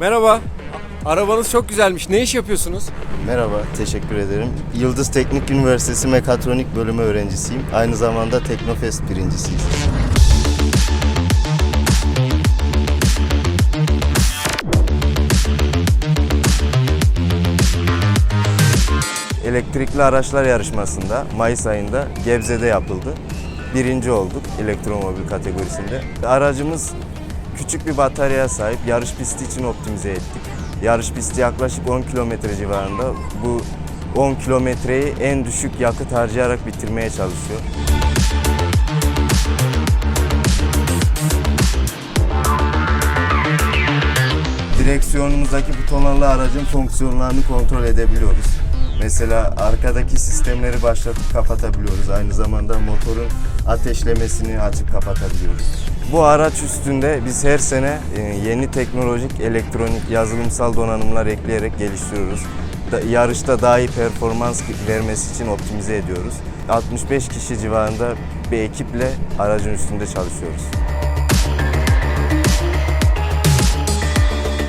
Merhaba. Arabanız çok güzelmiş. Ne iş yapıyorsunuz? Merhaba, teşekkür ederim. Yıldız Teknik Üniversitesi Mekatronik Bölümü öğrencisiyim. Aynı zamanda Teknofest birincisiyiz. Elektrikli araçlar yarışmasında Mayıs ayında Gebze'de yapıldı. Birinci olduk elektromobil kategorisinde. Aracımız küçük bir bataryaya sahip. Yarış pisti için optimize ettik. Yarış pisti yaklaşık 10 kilometre civarında. Bu 10 kilometreyi en düşük yakıt harcayarak bitirmeye çalışıyor. Direksiyonumuzdaki butonlarla aracın fonksiyonlarını kontrol edebiliyoruz. Mesela arkadaki sistemleri başlatıp kapatabiliyoruz. Aynı zamanda motorun ateşlemesini açıp kapatabiliyoruz. Bu araç üstünde biz her sene e, yeni teknolojik, elektronik, yazılımsal donanımlar ekleyerek geliştiriyoruz. Yarışta daha iyi performans vermesi için optimize ediyoruz. 65 kişi civarında bir ekiple aracın üstünde çalışıyoruz.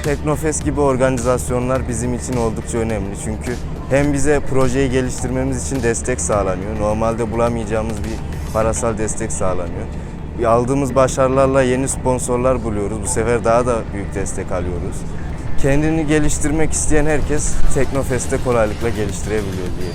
Teknofest gibi organizasyonlar bizim için oldukça önemli. Çünkü hem bize projeyi geliştirmemiz için destek sağlanıyor. Normalde bulamayacağımız bir parasal destek sağlanıyor. Aldığımız başarılarla yeni sponsorlar buluyoruz. Bu sefer daha da büyük destek alıyoruz. Kendini geliştirmek isteyen herkes Teknofest'te kolaylıkla geliştirebiliyor diye.